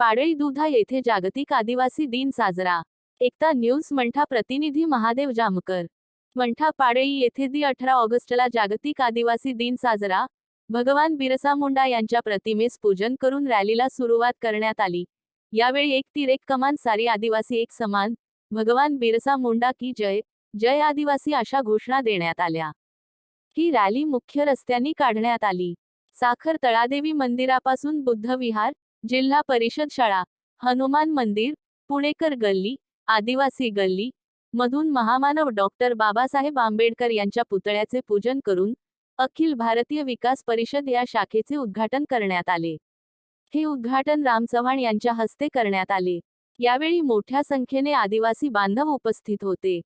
पाडळी दुधा येथे जागतिक आदिवासी दिन साजरा. एकता न्यूज मंठा प्रतिनिधी महादेव जामकर. मंठा पाडळी येथे दि अठरा ऑगस्टला जागतिक आदिवासी दिन साजरा. भगवान बिरसा मुंडा यांच्या प्रतिमेस पूजन करून रॅलीला सुरुवात करण्यात आली. यावेळी एक तीर एक कमान सारी आदिवासी एक समान. भगवान बिरसा मुंडा की जय जय आदिवासी अशा घोषणा देण्यात आल्या. ही रॅली मुख्य रस्त्यांनी काढण्यात आली. साखर तळादेवी मंदिरापासून बुद्ध विहार जिल्हा परिषद शाळा हनुमान मंदिर पुणेकर गल्ली आदिवासी गल्ली मधून महामानव डॉक्टर बाबासाहेब आंबेडकर यांच्या पुतळ्याचे पूजन करून अखिल भारतीय विकास परिषद या शाखेचे उद्घाटन करण्यात आले. हे उद्घाटन राम चव्हाण यांच्या हस्ते करण्यात आले. यावेळी मोठ्या संख्येने आदिवासी बांधव उपस्थित होते.